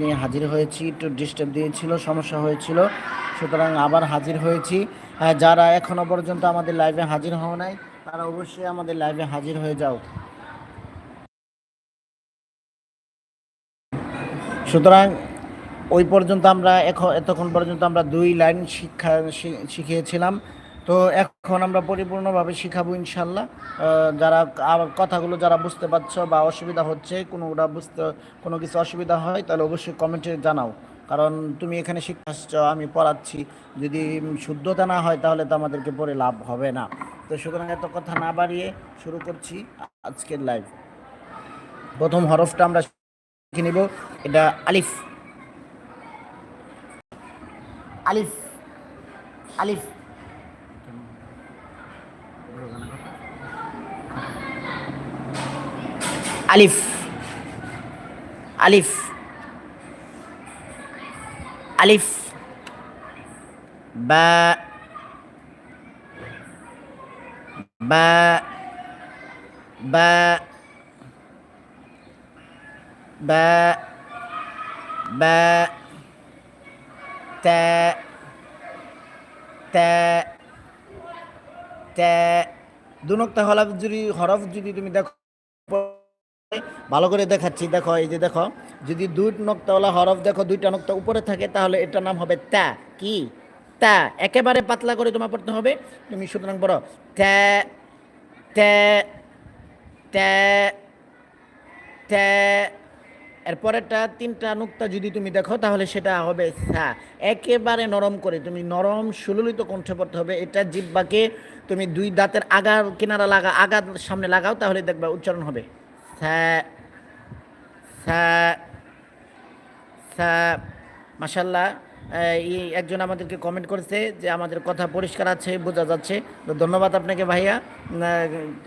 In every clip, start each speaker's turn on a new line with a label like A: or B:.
A: নিয়ে হাজির হয়েছি একটু ডিস্টার্ব দিয়েছিল সমস্যা হয়েছিল। সুতরাং আবার হাজির হয়েছি। হ্যাঁ, যারা এখনও পর্যন্ত আমাদের লাইভে হাজির হওয়া নাই তারা অবশ্যই আমাদের লাইভে হাজির হয়ে যাও। সুতরাং ওই পর্যন্ত আমরা এখন এতক্ষণ পর্যন্ত আমরা দুই লাইন শিক্ষা শিখিয়েছিলাম। তো এখন আমরা পরিপূর্ণভাবে শিখাবো ইনশাল্লাহ। যারা কথাগুলো যারা বুঝতে পারছ বা অসুবিধা হচ্ছে, কোনোটা বুঝতে, কোনো কিছু অসুবিধা হয়, তাহলে অবশ্যই কমেন্টে জানাও। কারণ তুমি এখানে শিখতে আসছো, আমি পড়াচ্ছি, যদি শুদ্ধতা না হয় তাহলে তো আমাদেরকে পড়ে লাভ হবে না। তো সুতরাং এত কথা না বাড়িয়ে শুরু করছি আজকের লাইভ প্রথম হরফটা আমরা শিখে নিব, এটা আলিফ। আলিফ। আলিফ। আলিফ। আলিফ। আলিফ। বা। বা। বা। বা। বা। তা। তা। তা। দুনক্তা হরফ যদি হরফ যদি তুমি দেখো ভালো করে দেখাচ্ছি, দেখো, এই যে দেখো, যদি দুই নক্তাওয়ালা হরফ দেখো, দুইটা নক্তা উপরে থাকে, তাহলে এটার নাম হবে তা, কি? তা, একেবারে পাতলা করে তোমার পড়তে হবে। তুমি সুতরাং বড় ত্যা ত্যা ত্যা ত্যা এরপরেরটা তিনটা নুক্তা যদি তুমি দেখো, তাহলে সেটা হবে সা একেবারে নরম করে তুমি নরম সুললিত কণ্ঠে পড়তে হবে। এটা জিব্বাকে তুমি দুই দাঁতের আগার কিনারা লাগা আগার সামনে লাগাও, তাহলে দেখবা উচ্চারণ হবে। মাসাল্লাহ এই একজন আমাদেরকে কমেন্ট করেছে যে আমাদের কথা পরিষ্কার আছে, বোঝা যাচ্ছে। তো ধন্যবাদ আপনাকে ভাইয়া।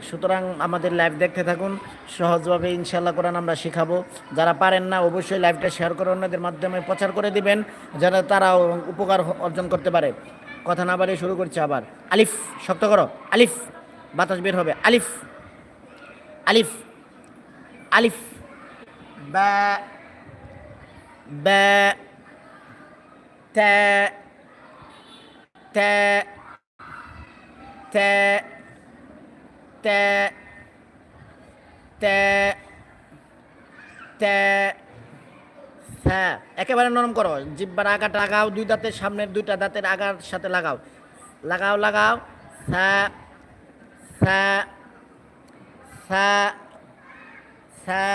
A: সুতরাং আমাদের লাইভ দেখতে থাকুন। সহজভাবে ইনশাল্লাহ কোরআন আমরা শেখাবো। যারা পারেন না, অবশ্যই লাইভটা শেয়ার করে অন্যদের মাধ্যমে প্রচার করে দিবেন যারা তারাও উপকার অর্জন করতে পারে। কথা না বাড়িয়ে শুরু করছে আবার। আলিফ, শক্ত করো। আলিফ, বাতাস বের হবে। আলিফ আলিফ। আলিফ। বা বা, তা তা তা তা তা তা সা একেবারে নরম করো। জিব্বার আগাটা লাগাও, দুই দাঁতের সামনের দুইটা দাঁতের আগার সাথে লাগাও। লাগাও লাগাও, সা সা সা সা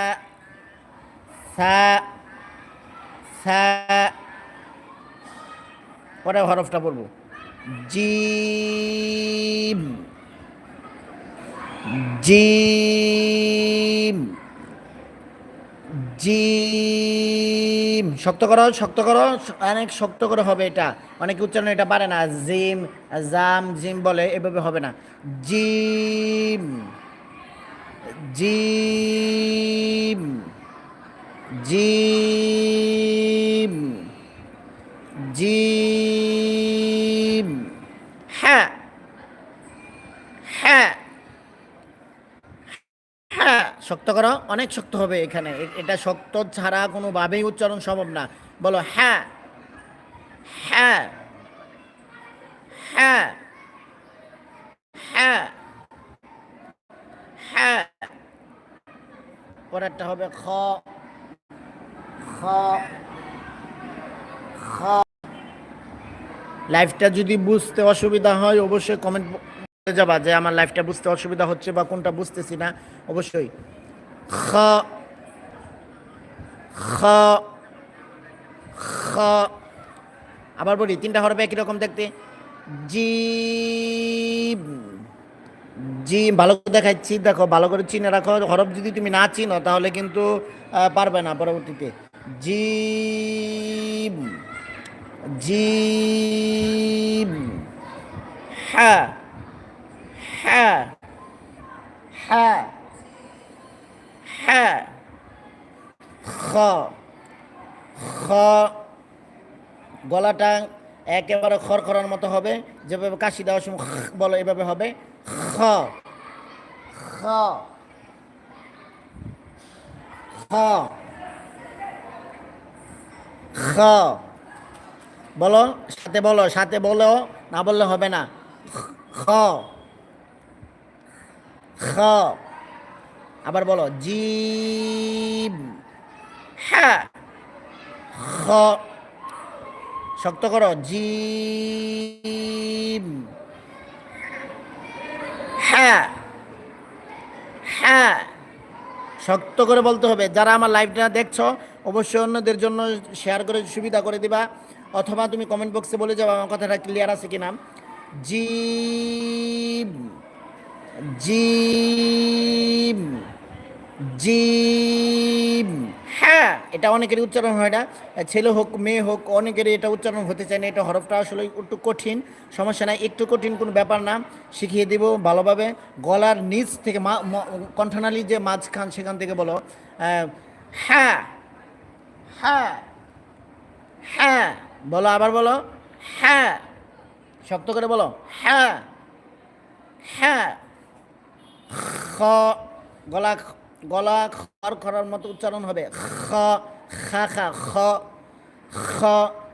A: সা সা, পরে হরফটা পড়ব জিম জিম জিম। শক্ত করো শক্ত করো, অনেক শক্ত করে হবে এটা। অনেক উচ্চারণ এটা পারে না। জিম, জাম, জিম বলে, এভাবে হবে না। জিম। Gym gym gym. হ্যাঁ হ্যাঁ হ্যাঁ শক্ত করো, অনেক শক্ত হবে এখানে। এটা শক্ত ছাড়া কোনোভাবেই উচ্চারণ সম্ভব না। বলো হ্যাঁ হ্যাঁ হ্যাঁ হ্যাঁ পরেরটা হবে খ। খ। খ। লাইফটা যদি বুঝতে অসুবিধা হয়, অবশ্যই কমেন্ট করে যাবা যে আমার লাইফটা বুঝতে অসুবিধা হচ্ছে বা কোনটা বুঝতেছি না। অবশ্যই খ। খ। খ। আবার বলি, তিনটা হরফ একই রকম দেখতে? জি জি, ভালো করে দেখাচ্ছি। দেখো, ভালো করে চিনে রাখো। হরফ যদি তুমি না চিনো, তাহলে কিন্তু পারবে না পরবর্তীতে। জি জি হ্যাঁ হ্যাঁ হ্যাঁ হ্যাঁ খ খ, গলাটা একেবারে খড়খড়ার মতো হবে। যেভাবে কাশি দেওয়ার সময় বলো, এভাবে হবে। খ খ খ খ। বলো, সাথে বলো সাথে বলো, না বললে হবে না। খ খ। আবার বলো জিম হ্যাঁ। খ। শক্ত করো জিম হ্যাঁ। হ্যাঁ। শক্ত করে বলতে হবে, যারা আমার লাইভটা দেখছ, অবশ্যই অন্যদের জন্য শেয়ার করে সুবিধা করে দিবা, অথবা তুমি কমেন্ট বক্সে বলে যাও আমার কথাটা ক্লিয়ার আছে কি নাম জি জি হ্যাঁ এটা অনেকেরই উচ্চারণ হয় না। ছেলে হোক, মেয়ে হোক, অনেকেরই এটা উচ্চারণ হতে চায় না। এটা হরফটা আসলে একটু কঠিন, সমস্যা নাই। একটু কঠিন কোনো ব্যাপার না। শিখিয়ে দিব ভালোভাবে। গলার নিচ থেকে মা কণ্ঠনালী যে মাঝখান, সেখান থেকে বলো। হ্যাঁ হ্যাঁ হ্যাঁ বলো আবার বলো। হ্যাঁ শক্ত করে বলো। হ্যাঁ হ্যাঁ খ, গলা গলা খর খরার মতো উচ্চারণ হবে। খ, খা খা, খ খ।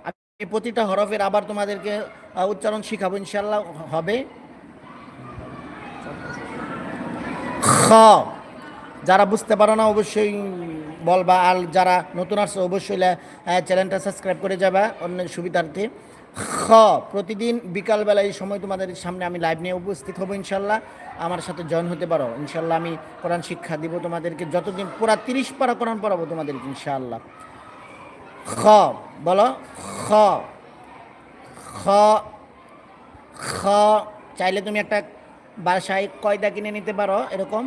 A: আমি প্রতিটা হরফের আবার তোমাদেরকে উচ্চারণ শিখাবো ইনশাল্লাহ হবে। খ, যারা বুঝতে পারো না, অবশ্যই বলবা। আর যারা নতুন আসছে, অবশ্যই চ্যানেলটা সাবস্ক্রাইব করে যাবা অন্যের সুবিধার্থে। খ, প্রতিদিন বিকালবেলা এই সময় তোমাদের সামনে আমি লাইভ নিয়ে উপস্থিত হব ইনশাল্লাহ। আমার সাথে জয়েন হতে পারো। ইনশাল্লাহ আমি কোরআন শিক্ষা দিব তোমাদেরকে। যতদিন পুরা তিরিশ পারা কোরআন পড়াবো তোমাদেরকে ইনশাল্লাহ। খ, বলো। খ খ খ, চাইলে তুমি একটা বাসায় কয়দা কিনে নিতে পারো, এরকম।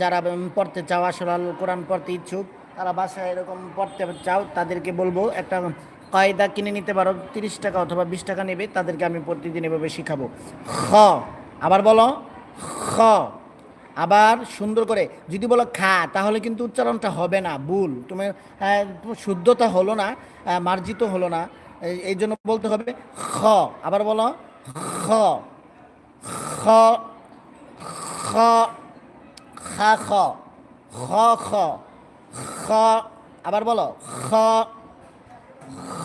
A: যারা পড়তে চাও, আসলে কোরআন পড়তে ইচ্ছুক, তারা বাসায় এরকম পড়তে চাও, তাদেরকে বলব, একটা কয়দা কিনে নিতে পারো, তিরিশ টাকা অথবা বিশ টাকা নেবে, তাদেরকে আমি প্রতিদিন এভাবে শিখাবো। খ, আবার বলো, খ, আবার সুন্দর করে, যদি বলো খা, তাহলে কিন্তু উচ্চারণটা হবে না, ভুল। তুমি শুদ্ধতা হলো না মার্জিত হলো না, এই- এই জন্য বলতে হবে খ, আবার বলো, খ খ খ, খা, খ খ খ খ, আবার বলো, খ খ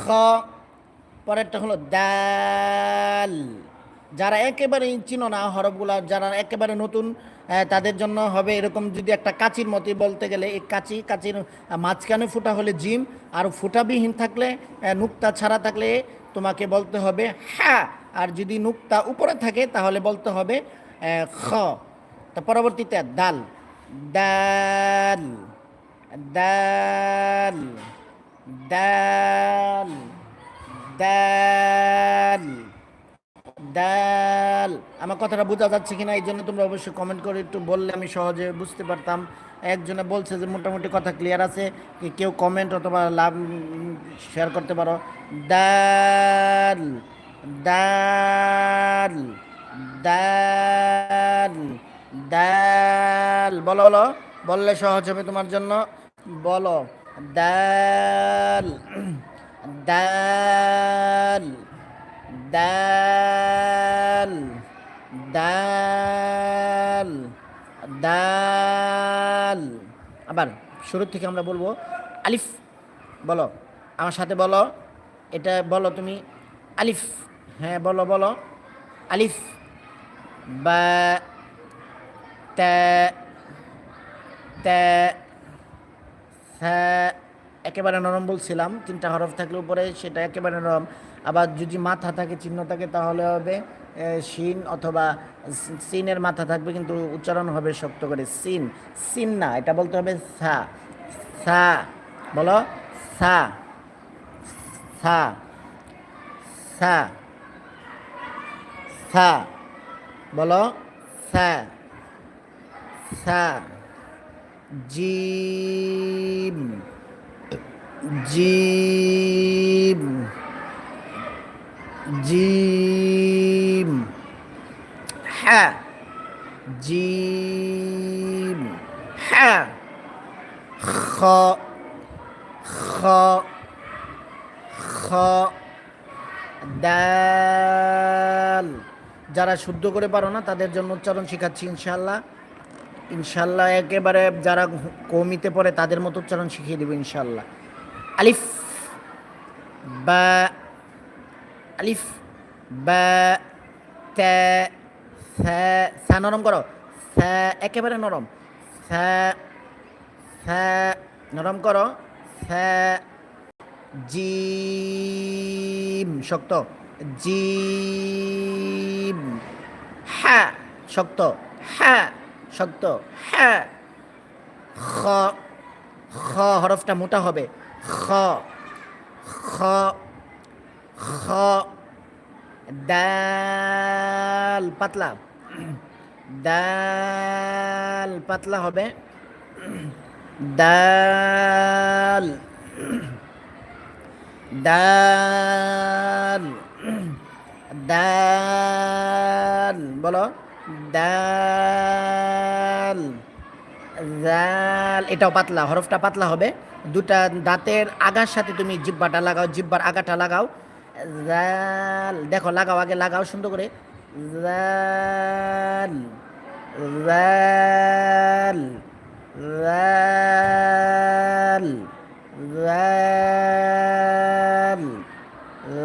A: খ, পরেরটা হলো দাল। যারা একেবারে চিনো না হরফগুলা, যারা একেবারে নতুন তাদের জন্য হবে এরকম যদি একটা কাচির মতো বলতে গেলে, এই কাচি, কাচির মাঝখানে ফুটা হলে জিম, আর ফুটাবিহীন থাকলে নুক্তা ছাড়া থাকলে তোমাকে বলতে হবে হ্যাঁ আর যদি নুক্তা উপরে থাকে, তাহলে বলতে হবে খ। তা পরবর্তীতে দাল। দাল। দাল দাল দাল দাল আমার কথাটা বোঝা যাচ্ছে কিনা এই জন্য তোমরা অবশ্যই কমেন্ট করে একটু বললে আমি সহজে বুঝতে পারতাম। একজনে বলছে যে মোটামুটি কথা ক্লিয়ার আছে কেউ কমেন্ট অথবা লাভ শেয়ার করতে পারো। দাল দাল দাল দাল বলো বলো। বললে সহজ হবে তোমার জন্য। বলো, দাল দাল দাল দাল দাল। আবার শুরু থেকে আমরা বলব, আলিফ, বলো। আমার সাথে বলো, এটা বলো তুমি, আলিফ। হ্যাঁ বলো বলো। আলিফ, বা, তা একেবারে নরম বলছিলাম, তিনটা হরফ থাকলে উপরে সেটা একেবারে নরম। আবার যদি মাথা থাকে, চিহ্ন থাকে, তাহলে হবে শিন অথবা সিনের মাথা থাকবে, কিন্তু উচ্চারণ হবে শক্ত করে। সিন সিন না, এটা বলতে হবে সা সা বলো? সা সা সা সা বলো? সা সা জিম। জিম। জিম। হ্যাঁ। জিম। হ্যাঁ। খ। খ। খ। দাল। যারা শুদ্ধ করে পারো না, তাদের জন্য উচ্চারণ শেখাচ্ছি ইনশাল্লাহ ইনশাল্লাহ একেবারে যারা কমিতে পড়ে তাদের মতো উচ্চারণ শিখিয়ে দেবো ইনশাল্লাহ। আলিফ, বা আলিফ, বা, তে সা নরম করো। সা একেবারে নরম। সা সা নরম করো। সা জিম শক্ত। জিম হ্যাঁ শক্ত। হ্যাঁ শক্ত হ্যাঁ। খ খ হরফটা মোটা হবে। খ খ খ, দাল পাতলা। দাল পাতলা হবে। দাল ডাল ডাল বলো। ডাল জাল, এটাও পাতলা, হরফটা পাতলা হবে। দুটা দাঁতের আগার সাথে তুমি জিব্বাটা লাগাও, জিব্বার আগাটা লাগাও। জাল, দেখো, লাগাও আগে, লাগাও সুন্দর করে। জাল জাল জাল জাল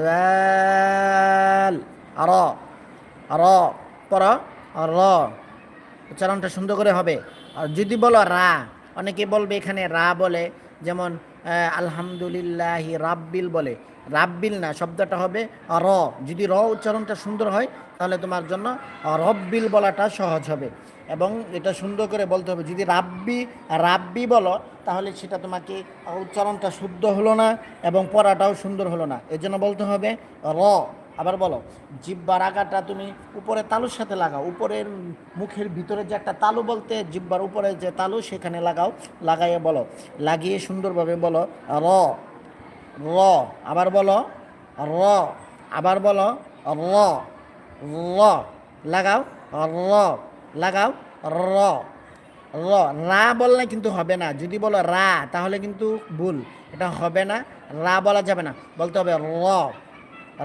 A: জাল। আর আর, পর র উচ্চারণটা সুন্দর করে হবে। যদি বলো রা, অনেকে বলবে এখানে রা বলে, যেমন আলহামদুলিল্লাহ রাব্বিল বলে। রাব্বিল না, শব্দটা হবে র। যদি র উচ্চারণটা সুন্দর হয়, তাহলে তোমার জন্য রব্বিল বলাটা সহজ হবে। এবং এটা সুন্দর করে বলতে হবে, যদি রাব্বি রাব্বি বলো, তাহলে সেটা তোমাকে উচ্চারণটা শুদ্ধ হলো না এবং পড়াটাও সুন্দর হলো না। এর জন্য বলতে হবে র। আবার বলো, জিব্বার আগাটা তুমি উপরে তালুর সাথে লাগাও, উপরের মুখের ভিতরে যে একটা তালু বলতে জিব্বার উপরে যে তালু সেখানে লাগাও, লাগাইয়ে বলো, লাগিয়ে সুন্দরভাবে বলো, র র, আবার বলো, র, আবার বলো, র র, লাগাও র লাগাও, র র, রা বললে কিন্তু হবে না, যদি বলো রা তাহলে কিন্তু ভুল, এটা হবে না, রা বলা যাবে না, বলতে হবে র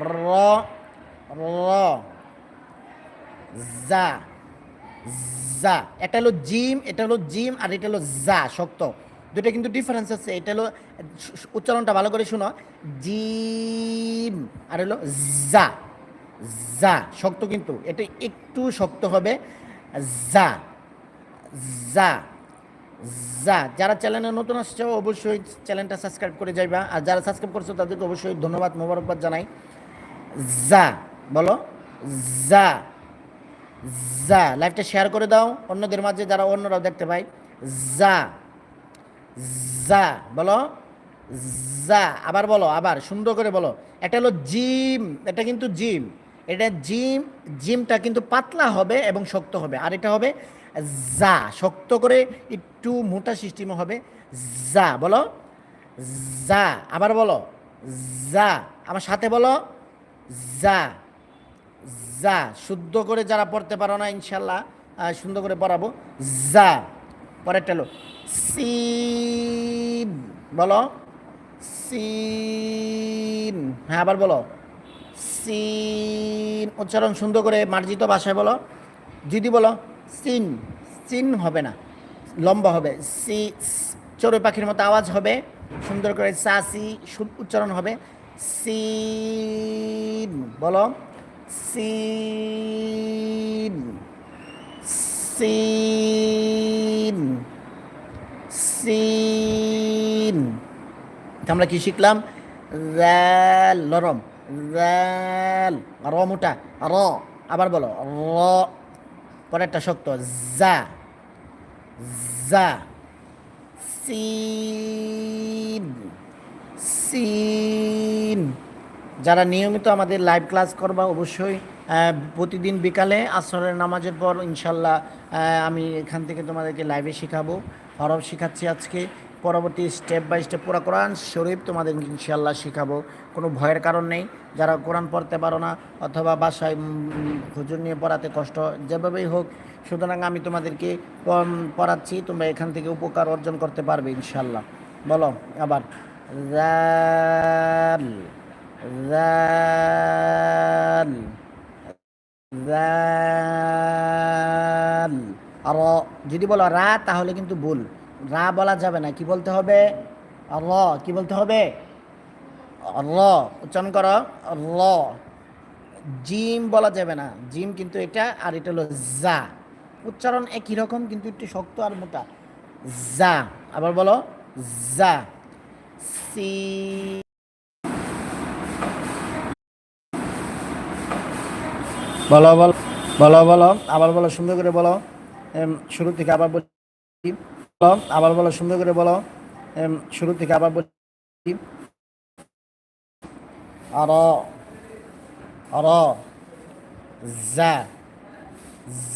A: র র, জা জা। এটা হলো জিম, এটা হলো জিম আর এটা হলো জা, শক্ত। দুটো কিন্তু ডিফারেন্স আছে। এটা হলো, উচ্চারণটা ভালো করে শুনো। জিম আর হলো জা জা, শক্ত কিন্তু। এটা একটু শক্ত হবে। জা জা যা যারা চ্যানেলে নতুন আসছে, অবশ্যই চ্যানেলটা সাবস্ক্রাইব করে যাইবা। আর যারা সাবস্ক্রাইব করছ, তাদেরকে অবশ্যই ধন্যবাদ, মোবারকবাদ জানাই। যা, বলো। যা যা। লাইভটা শেয়ার করে দাও। অন্যদের মাঝে যারা অন্যরাও দেখতে পায়। যা যা, বলো। যা, আবার বলো, আবার সুন্দর করে বলো। এটা হলো জিম, এটা কিন্তু জিম। এটা জিম, জিমটা কিন্তু পাতলা হবে এবং শক্ত হবে। আর এটা হবে যা। শক্ত করে একটু মোটা সিস্টেমে হবে। যা, বলো। যা, আবার বলো। যা, আমার সাথে বলো। যা যা শুদ্ধ করে যারা পড়তে পারো না ইনশাল্লাহ সুন্দর করে পড়াবো। যা পরেরটা হলো সিন বলো। সিন হ্যাঁ আবার বলো। সিন উচ্চারণ সুন্দর করে মার্জিত ভাষায় বলো। যদি বলো, সিন সিন হবে না, লম্বা হবে। সি চড়ুই পাখির মতো আওয়াজ হবে। সুন্দর করে সাসি উচ্চারণ হবে। সিন বলো। সিন সিন সিন আমরা কি শিখলাম? র্যাল, নরম। র্যাল র মোটা র, আবার বলো। র, পরেরটা শক্ত। যা যা। সিন সিন। যারা নিয়মিত আমাদের লাইভ ক্লাস করবা, অবশ্যই প্রতিদিন বিকালে আসরের নামাজের পর ইনশাল্লাহ আমি এখান থেকে তোমাদেরকে লাইভে শেখাবো। হরফ শেখাচ্ছি আজকে। পরবর্তী স্টেপ বাই স্টেপ পুরো কোরআন শরীফ তোমাদের ইনশাল্লাহ শেখাবো। কোনো ভয়ের কারণ নেই। যারা কোরআন পড়তে পারো না, অথবা বাসায় হুজুর নিয়ে পড়াতে কষ্ট যেভাবেই হোক, সুতরাং আমি তোমাদেরকে পড়াচ্ছি, তোমরা এখান থেকে উপকার অর্জন করতে পারবে ইনশাল্লাহ। বলো, আবার। জাল জাল জাল আর যদি বলো রা, তাহলে কিন্তু ভুল। রা বলা যাবে না। কি বলতে হবে? র। কি বলতে হবে? র। উচ্চারণ করো। র। জিম বলা যাবে না। জিম কিন্তু এটা, আর এটা হলো জা। উচ্চারণ একই রকম, কিন্তু একটু শক্ত আর মোটা। জা। আবার বলো, জা। সি বলো বলো বলো বলো, আবার বলো, সুন্দর করে বলো। শুরু থেকে আবার বলি। বলো, আবার বলো, সুন্দর করে বলো। শুরু থেকে আবার বলি। আর আর, যা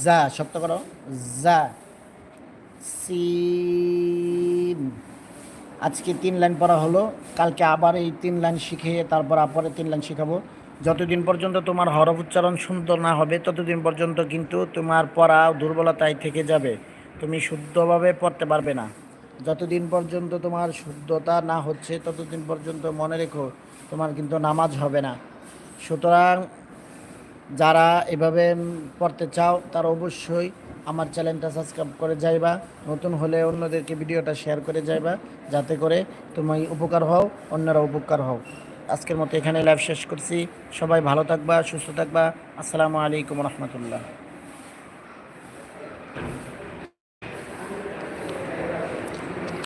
A: যা, শব্দ করো। যা সিন আজকে তিন লাইন পড়া হলো, কালকে আবার এই তিন লাইন শিখে তারপর আবার তিন লাইন শিখাবো। যতদিন পর্যন্ত তোমার হরফ উচ্চারণ সুন্দর না হবে, ততদিন পর্যন্ত কিন্তু তোমার পড়া দুর্বলতায় থেকে যাবে। তুমি শুদ্ধভাবে পড়তে পারবে না। যতদিন পর্যন্ত তোমার শুদ্ধতা না হচ্ছে, ততদিন পর্যন্ত মনে রেখো, তোমার কিন্তু নামাজ হবে না। সুতরাং যারা এভাবে পড়তে চাও, তারা অবশ্যই আমার চ্যানেলটা সাবস্ক্রাইব করে যাইবা, নতুন হলে অন্যদেরকে ভিডিওটা শেয়ার করে যাইবা, যাতে করে তুমি উপকার হও অন্যরা উপকার হও। আজকের মতো এখানে লাইভ শেষ করছি। সবাই ভালো থাকবা, সুস্থ থাকবা। আসসালামু আলাইকুম রহমতুল্লাহ।